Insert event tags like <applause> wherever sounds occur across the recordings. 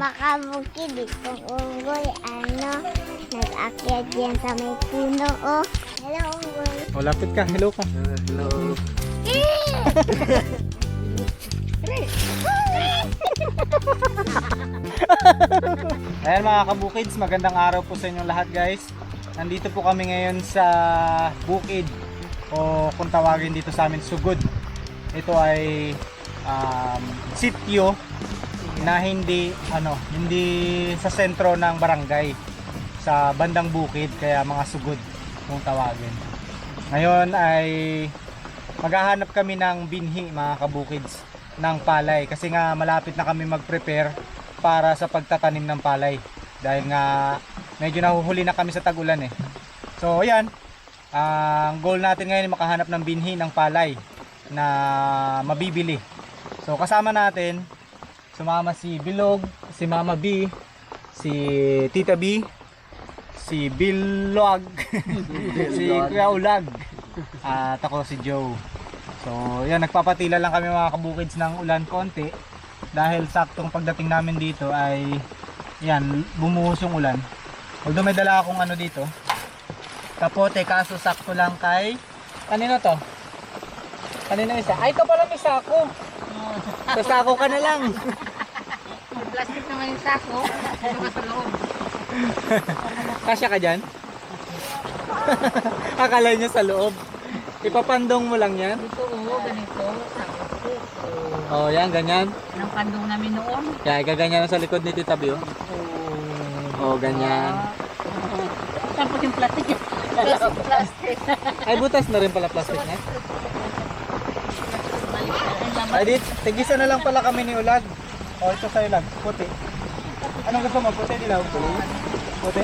makabukid itong unggoy, ano, nag-akyat yan sa may puno, oh. Hello, unggoy. O, lapit ka. Hello ka. Hello. <laughs> Ayan mga kabukids, magandang araw po sa inyong lahat guys. Nandito po kami ngayon sa bukid o kung tawagin dito sa amin sugod. Ito ay um, sityo na hindi ano, hindi sa sentro ng barangay sa bandang bukid kaya mga sugod kung tawagin. Ngayon ay maghahanap kami ng binhi mga kabukids ng palay kasi nga malapit na kami mag-prepare para sa pagtatanim ng palay dahil nga medyo nahuhuli na kami sa tagulan eh. So ayan, ang goal natin ngayon ay makahanap ng binhi ng palay na mabibili. So kasama natin sumama si Bilog, si Mama B, si Tita B, si Bilog, <laughs> si Kuya Ulag, at ako si Joe. So, yan, nagpapatila lang kami mga kabukids ng ulan konti dahil saktong pagdating namin dito ay yan, bumuhos yung ulan. Although may dala akong ano dito, kapote kaso sakto lang kay kanino to? Kanino isa? Ay, ito pala may sako. <laughs> Sa sako ka na lang. Naman yung sako. Ka sa loob? <laughs> Kasya ka dyan? <laughs> Akala niya sa loob. Ipapandong mo lang yan. Dito oo, ganito. Sako. Oh, yan, ganyan. Anong kandong namin noon? Kaya gaganyan sa likod ni Tita Bio. Oh, ganyan. Tapos yung plastic. Plastic. <laughs> Ay, butas na rin pala plastic niya. Ay, dit, tigisa na lang pala kami ni Ulag. Oh, ito sa Ulag, puti. Anong gusto mo? Puti, dilaw? Puti?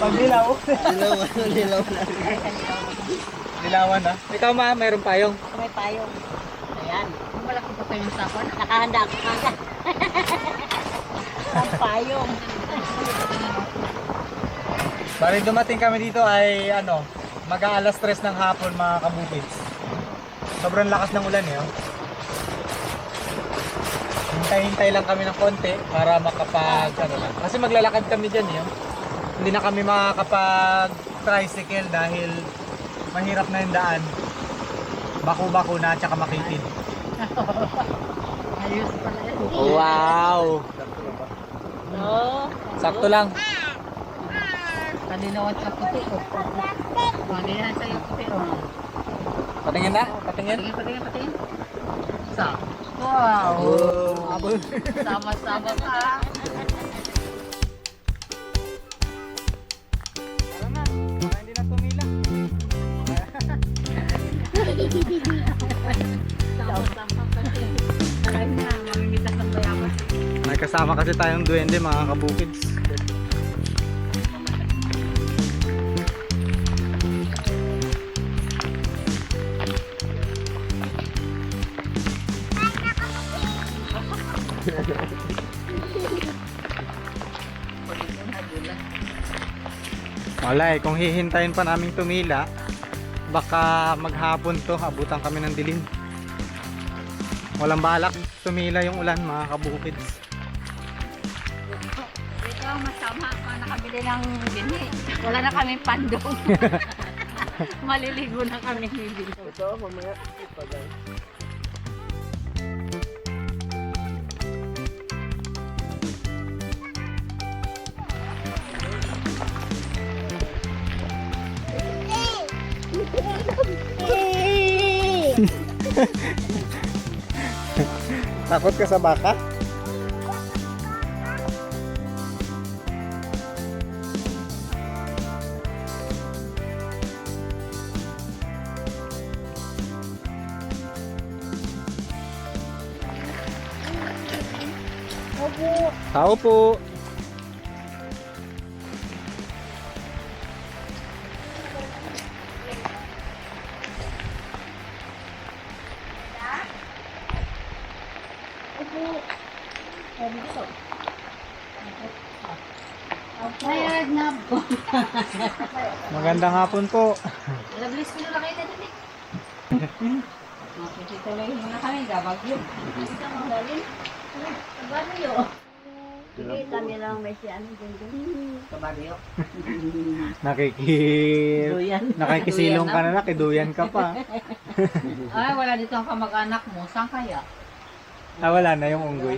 Pag dilaw. Hello, hello na. Dilawan na. Ikaw ma, mayroong payong. May payong. Ayan. Kung malaki pa yung sako, Nakahanda ako kaya. Ang payong. Bali dumating kami dito ay ano, mag-aalas 3 ng hapon mga kabukids. Sobrang lakas ng ulan eh. Oh. Hintay-hintay lang kami ng konti para makapag ano lang. Kasi maglalakad kami diyan eh. oh. Hindi na kami makakapag tricycle dahil mahirap na yung daan. Bako-bako na tsaka makitid. <laughs> ayos pala yun. Wow! No. Sakto lang. Kalinawan sa puti. Kalinawan sa'yo puti. Oh. Patingin na, patingin. Patingin, patingin, patingin. Sa. Wow. Abol. Sama-sama bayaman. May kasama kasi tayong duwende mga kabukids. Wala eh, kung hihintayin pa namin tumila, baka maghapon to, abutan kami ng dilim. Walang balak tumila yung ulan mga kabukids. Ito, masama ka nakabili ng bini. Wala na kami pandong. <laughs> Maliligo na kami ni Bino. Ito, mamaya. Ipagay. Takot ka sa baka? Tao po. Mayroon Magandang hapon po. Lablis ko na kayo <laughs> na din eh. Makikituloy muna kami, gabag yun. Ito ang galing. Ano yun? Hindi, kami lang may si ano dyan dyan. Kabaryo. <laughs> Nakiki... Duyan. Nakikisilong ka na, nakiduyan ka pa. <laughs> Ay, wala dito ang kamag-anak mo. Saan kaya? Ah, wala na yung unggoy.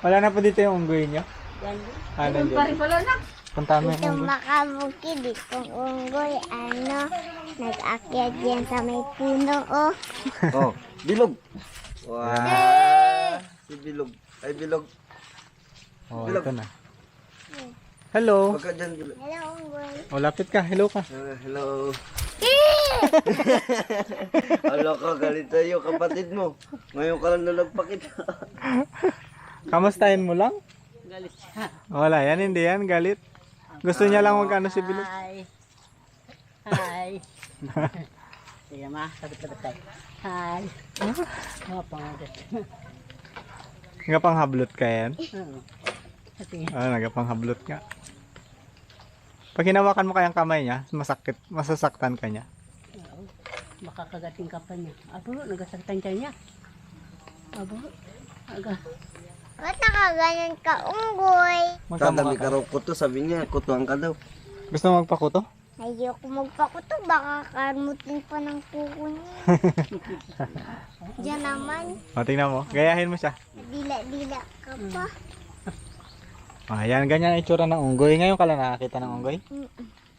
Wala na po dito yung unggoy nyo. Yan. Ah, Doon pa rin nandiyan. pala na. Punta mo yung Itong unggoy. makabukid, itong unggoy, ano, nag-akyat yan sa may puno, oh. <laughs> Oh, bilog. Wow. Si bilog. Ay, bilog. Oh, ito na. Hello. Huwag ka dyan, bilog. Hello, unggoy. Oh, lapit ka. Hello ka. Ah, hello. <laughs> Alo ka, galit tayo, kapatid mo. Ngayon ka lang nalagpakit. <laughs> Kamustahin mo lang? Galit siya. Wala yan, hindi yan. Galit. Gusto niya lang mag ano si Bilog. Hi. Hi. <laughs> Sige ma, sabi ka tayo. Hi. Oh, pangagat. Nagapanghablot ka yan. Oo. Ah, nagapanghablot nga. Pag hinawakan mo kayang kamay niya, masakit, masasaktan ka niya. Oo. Makakagating ka pa niya. Abo, nagasaktan ka niya. Abo. Aga. Ba't nakaganyan ka, unggoy? Tadami Magkamukha ka raw kuto, sabi niya, kutuan ka daw. Gusto mo magpakuto? Ayoko magpakuto, baka karmutin pa ng kuko niya. <laughs> Diyan naman, O, tingnan mo. Gayahin mo siya. dila-dila ka pa. Ah, yan, ganyan ang itsura ng unggoy. Ngayon ka lang nakakita ng unggoy?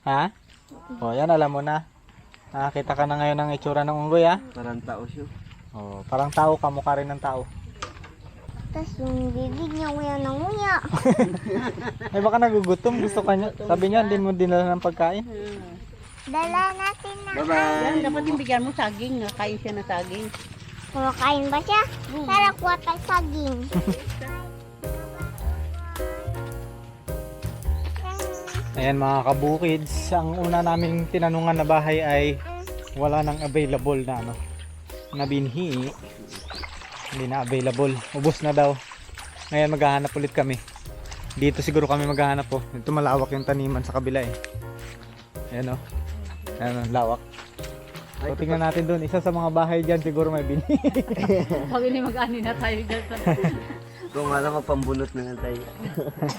Ha? O, yan, alam mo na. Nakakita ka na ngayon ng itsura ng unggoy, ha? Parang tao siya. O, parang tao ka, mukha rin ng tao. Tapos yung bibig niya, nguya na nguya. <laughs> Ay, baka nagugutom. Gusto ka niya. Sabi niya, hindi mo dinala ng pagkain. Hmm. Dala natin na. Bye-bye. Yan, dapat yung bigyan mo saging. Nakain siya na saging. Kumakain ba siya? Tara, kuha tayo saging. <laughs> Ayan mga kabukids, ang una naming tinanungan na bahay ay wala nang available na ano, na binhi. Hindi na available. Ubus na daw. Ngayon maghahanap ulit kami. Dito siguro kami maghahanap po. Ito malawak yung taniman sa kabila eh. Ayan o. Ayan o, lawak. So tingnan natin doon. Isa sa mga bahay dyan siguro may binhi. <laughs> Sabi ni mag-ani na tayo dyan sa... <laughs> Kung alam ko, pambunot na nga tayo.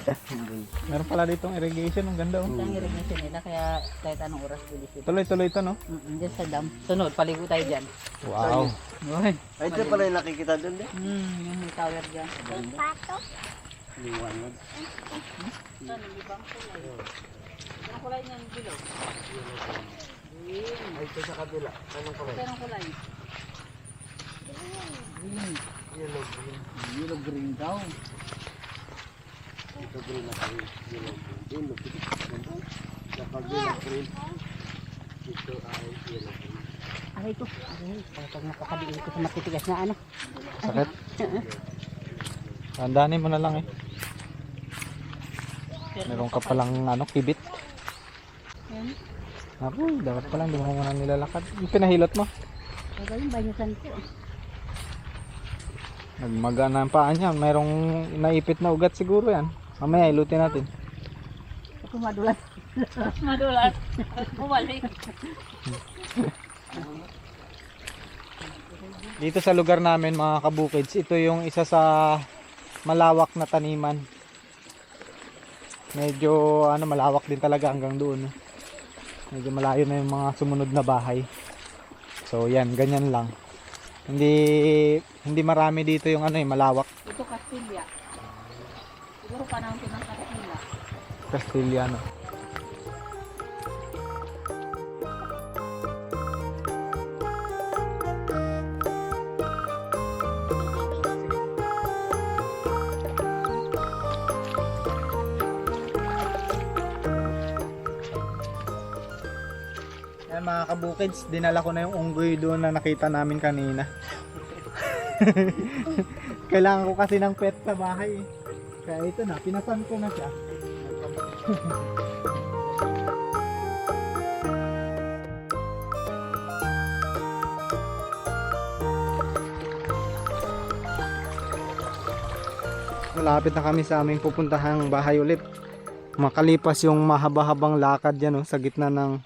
<laughs> Meron pala ditong irrigation. Ang ganda oh. Ang irrigation nila kaya kahit anong oras bilis ito. Tuloy-tuloy ito no. Mm, Diyan sa dam. Sunod, paligo tayo dyan. Wow. Uy. Ay, ito pala yung nakikita doon. Hmm, yung may tower dyan. Yung pato. Liwanag. Saan, hindi bang kulay? Ang kulay niyan, bilog. Ay, ito sa kabila. Anong kulay? Saan ang kulay? Green. Yellow, green. Yellow green daw. Ito green na kayo. Yellow, green. Yellow, green. Ito ay yellow, green. Ko. Aray, pag nakakabili ko sa matitigas na ano. Sakit. Tandaanin mo na lang eh. Meron ka palang ano, kibit. Ako, dapat pa lang, di mo muna nilalakad. Yung pinahilot mo. Gagawin ba niya saan ko? Nagmaga na ang paa niya. Merong naipit na ugat siguro yan. Mamaya ilutin natin. Ako madulas. <laughs> madulas. Bumalik. Dito sa lugar namin mga kabukids, ito yung isa sa malawak na taniman. Medyo ano malawak din talaga hanggang doon. Medyo malayo na yung mga sumunod na bahay. So yan, ganyan lang. Hindi hindi marami dito yung ano eh, malawak. Ito Castilla. Siguro panahon ko ng Castilla. Castiliano. Kabukids, dinala ko na yung unggoy doon na nakita namin kanina. <laughs> Kailangan ko kasi ng pet sa bahay. Kaya ito na, pinasan ko na siya. <laughs> Malapit na kami sa aming pupuntahang bahay ulit. Makalipas yung mahaba-habang lakad yan oh, sa gitna ng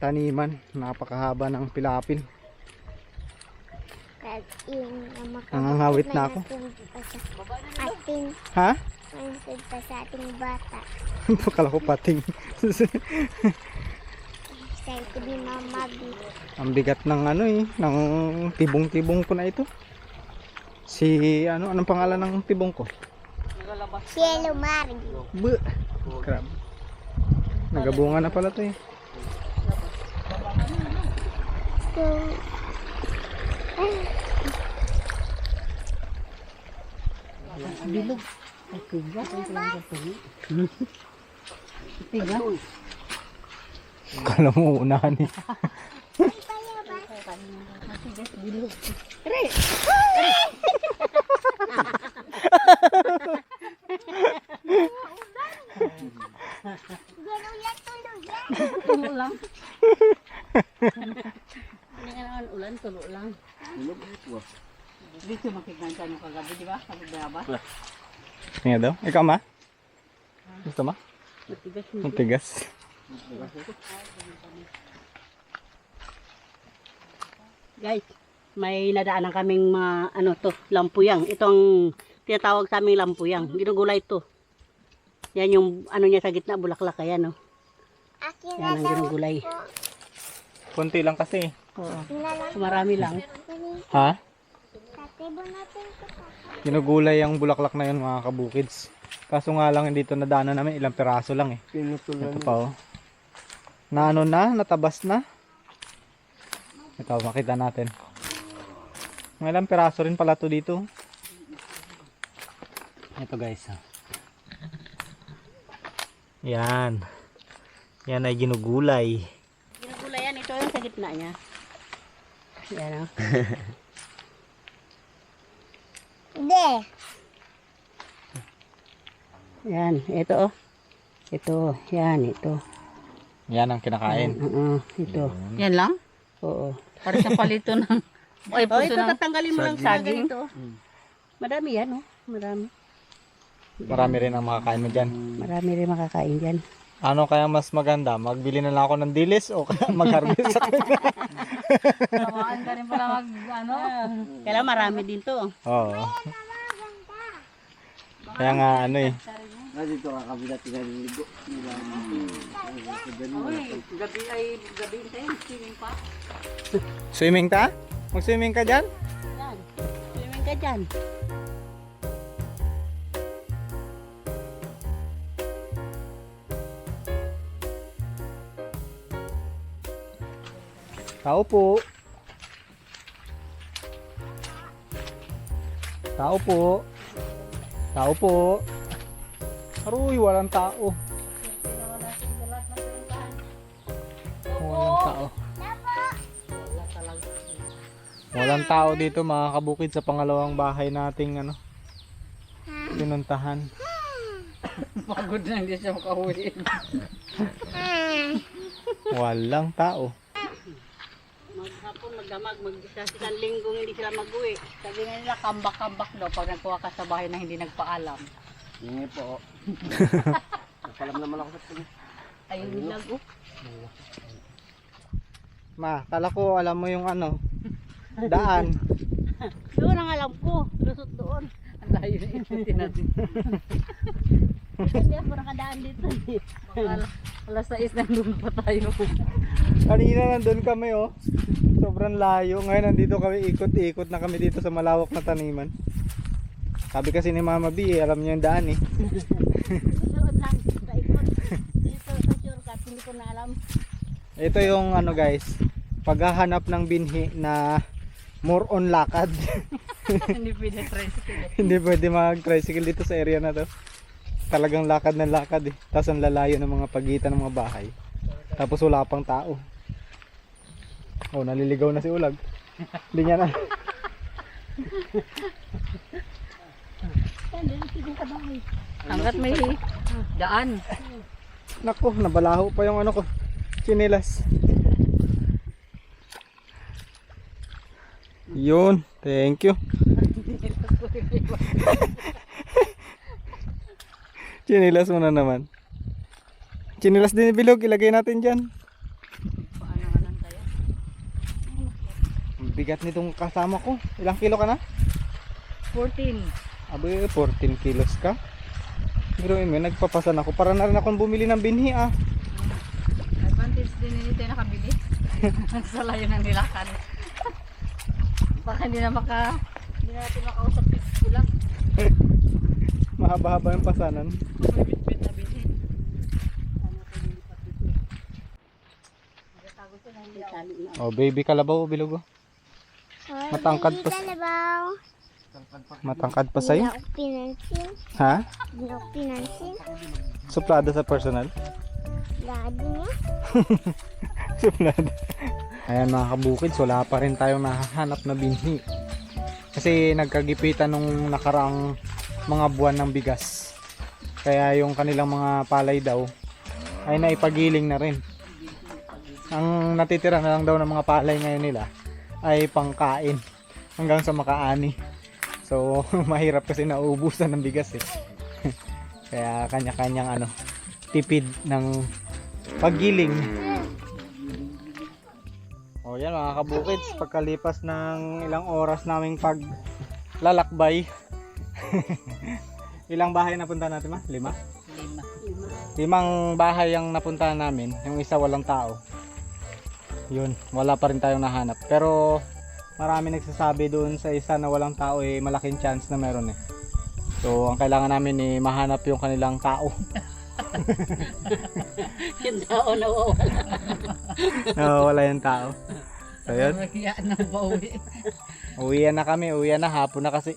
taniman. Napakahaba ng pilapil. Nangangawit na ako. natin pa siya. Atin, Ha? para sa ating bata. <laughs> Pakala ko pating. Excited Mama B. Ang bigat ng ano eh, ng tibong-tibong ko na ito. Si ano, anong pangalan ng tibong ko? Cielo Mari. Bu. Crab. Nagabunga na pala to eh. So, Bilog. Ay, tiga. Ay, tiga. Tiga. Kala mo unahan eh. Bilog. ganun yan tulog yan. Tulo lang. <laughs> Naman ulan, tulo lang. Dito makikita mo kagabi, di ba? Sabi ba? Nga daw. Ikaw ma? Gusto ma? Matigas Ang tigas. Guys, may nadaanan kaming mga ano to, lampuyang. Ito ang tinatawag sa aming lampuyang. Ginugulay to. Yan yung ano niya sa gitna, bulaklak ayan oh. Akin Yan na ang ginugulay. Kunti lang kasi. Oo. Marami lang. Ha? Ginugulay ang bulaklak na yun mga kabukids. Kaso nga lang dito nadaanan namin ilang piraso lang eh. Pinutulan Ito pa oh. Na ano na, natabas na. Ito, makita natin. Mga ilang piraso rin pala to dito. Ito guys. ah. Yan. Yan ay ginugulay. Ginugulay yan, ito yung sa gitna niya. Yan oh. Hindi. Yan, ito oh. Ito, yan, ito. Yan ang kinakain. Oo, ito. Yan lang? Oo. Para sa palito ng... <laughs> Ay, Oh, puso ito ng... tatanggalin mo lang sa Saging. ganito. Madami yan oh. Marami. Marami rin ang makakain mo dyan. Marami rin makakain dyan. Ano kaya mas maganda? Magbili na lang ako ng dilis o kaya mag-harvest <laughs> ako? Tamaan ka rin pala mag... Ano? Kailangan marami din to. Oo. Kaya nga ano eh. Ah, dito kakabila tinaliligo. Nila. gabi ay gabi tayo. Swimming pa. Swimming ta? Mag-swimming ka dyan? Yan. Swimming ka dyan. Tao po. Tao po. Tao po. Aroy, walang tao. Walang tao. Walang tao dito mga kabukid sa pangalawang bahay nating ano. Pinuntahan. Pagod na hindi siya makahuli. Walang tao. Magdamag, mag-isa silang linggong hindi sila mag-uwi. Sabi nga nila, kambak-kambak daw pag nagkuha ka sa bahay na hindi nagpaalam. Hindi po. <laughs> Nakalam naman ako sa pinis. Ayun nilag, oh. Ma, kala ko alam mo yung ano, daan. Doon ang alam ko. Lusot doon. Ang layo na ikutin natin. <laughs> Hindi ako nakadaan dito. Alas, alas 6 nandun pa tayo. Kanina nandun kami oh. Sobrang layo. Ngayon nandito kami ikot-ikot na kami dito sa malawak na taniman. Sabi kasi ni Mama B, eh, alam niyo yung daan eh. Lusot lang. Sa ikot. Dito sa shortcut. Hindi ko na alam. Ito yung ano guys, paghahanap ng binhi na more on lakad. <laughs> hindi pwede tricycle. Hindi pwede mag-tricycle dito sa area na to. Talagang lakad na lakad eh. Tapos ang lalayo ng mga pagitan ng mga bahay. Tapos wala pang tao. Oh, naliligaw na si Ulag. Hindi niya na. Hanggat may daan. Nako, nabalaho pa yung ano ko. Chinilas. Yun, thank you. <laughs> Chinilas mo na naman. Chinilas din Bilog, ilagay natin dyan. Ang bigat nitong kasama ko. Ilang kilo ka na? 14. Abe, 14 kilos ka. Biruin mo, nagpapasan ako. Para na rin akong bumili ng binhi ah. Advantage din nito yung nakabili. <laughs> sa layo ng nilakan. <laughs> Baka hindi na maka... Hindi na natin makausap dito lang. Mahaba-haba yung pasanan. Oh, baby kalabaw, bilugo. Matangkad pa-. Matangkad pa sa'yo. Ha? Suplada sa personal. Lagi niya. <laughs> Suplada. Ayan mga kabukids, wala pa rin tayong nahahanap na binhi. Kasi nagkagipitan nung nakaraang mga buwan ng bigas. Kaya yung kanilang mga palay daw ay naipagiling na rin. Ang natitira na lang daw ng mga palay ngayon nila ay pangkain hanggang sa makaani. So <laughs> mahirap kasi nauubusan ng bigas eh. <laughs> Kaya kanya-kanyang ano tipid ng paggiling. O yan mga kabukids, pagkalipas ng ilang oras naming paglalakbay. <laughs> ilang bahay napunta natin ma? Lima? Lima. Limang bahay ang napuntahan namin, yung isa walang tao. Yun, wala pa rin tayong nahanap. Pero marami nagsasabi doon sa isa na walang tao eh malaking chance na meron eh. So ang kailangan namin eh mahanap yung kanilang tao. <laughs> Yung tao na wawala. <laughs> wala yung tao. So yun, na pauwi. uwian na kami, uwian na hapon na kasi.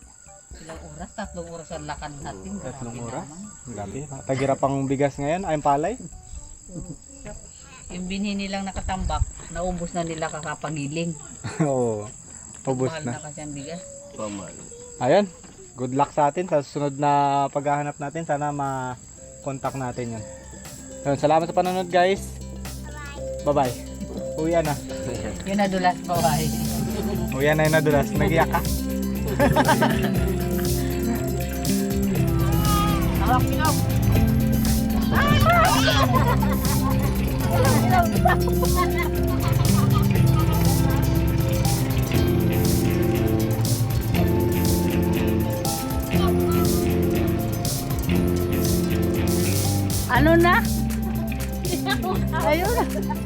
Ilang oras? Tatlong oras ang lakad natin. Tatlong Grabe oras? naman. Grabe, tagira pang bigas ngayon, ay palay. Yung binhi nilang nakatambak, naubos na nila kakapagiling. <laughs> Oo, ubos Mahal na. na kasi ang bigas. Pamal. Ayun, good luck sa atin sa susunod na paghahanap natin. Sana ma-contact natin yun. Ayun, salamat sa panonood guys. Bye-bye. Uwian na. Yun na dulas pa ay. Uwian na yun nadulas. Nagiyak ka. <laughs> Ano na? <laughs> Ayun.